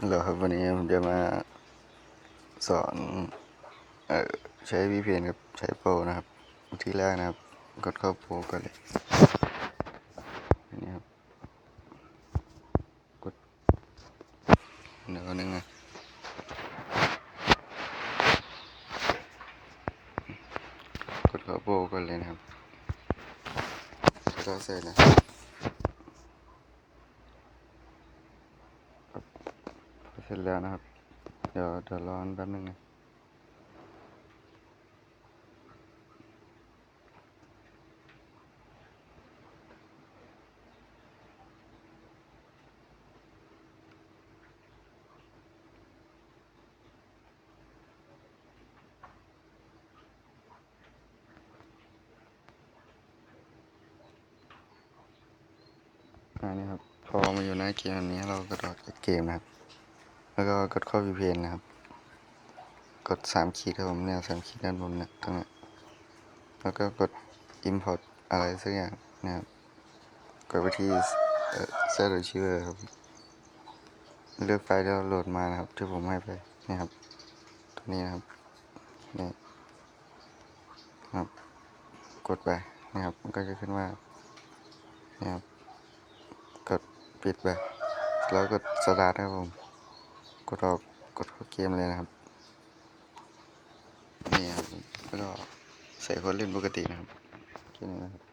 ฮัลโหลครับวันนี้ผมจะมาสอนเอ่อใช้ VPN กับใช้โปรนะครับที่แรกนะครับ กดเข้าโปรก่อนเลยนี่ครับกดเดี๋ยวนึงนะกดเข้าโปรก่อนเลยนะครับก็เสร็จนะ เสร็จแล้วนะครับ เดี๋ยวเดี๋ยวรอแป๊บนึงนะอันนี้ครับ พอมาอยู่หน้าเกมนี้เราก็ดออกจากเกมนะครับ แล้วก็กดเข้า VPN นะครับ กดสามขีดครับผมเนี่ยสามขีดด้านบนเนี่ยตรงนี้แล้วก็กด import อะไรสักอย่างนะครับ กดไปที่เอ่อ set archiver ครับ เลือกไฟล์ที่เราโหลดมานะครับ ที่ผมให้ไปนี่ครับ ตัวนี้นะครับ นี่ครับ กดไปนะครับ มันก็จะขึ้นว่านี่ครับ กดปิดไป แล้วกดสตาร์ทครับผม กดออกกดเข้าเกมเลยนะครับ นี่ครับ แล้วก็ใส่คนเล่นปกตินะครับแค่นี้นะครับ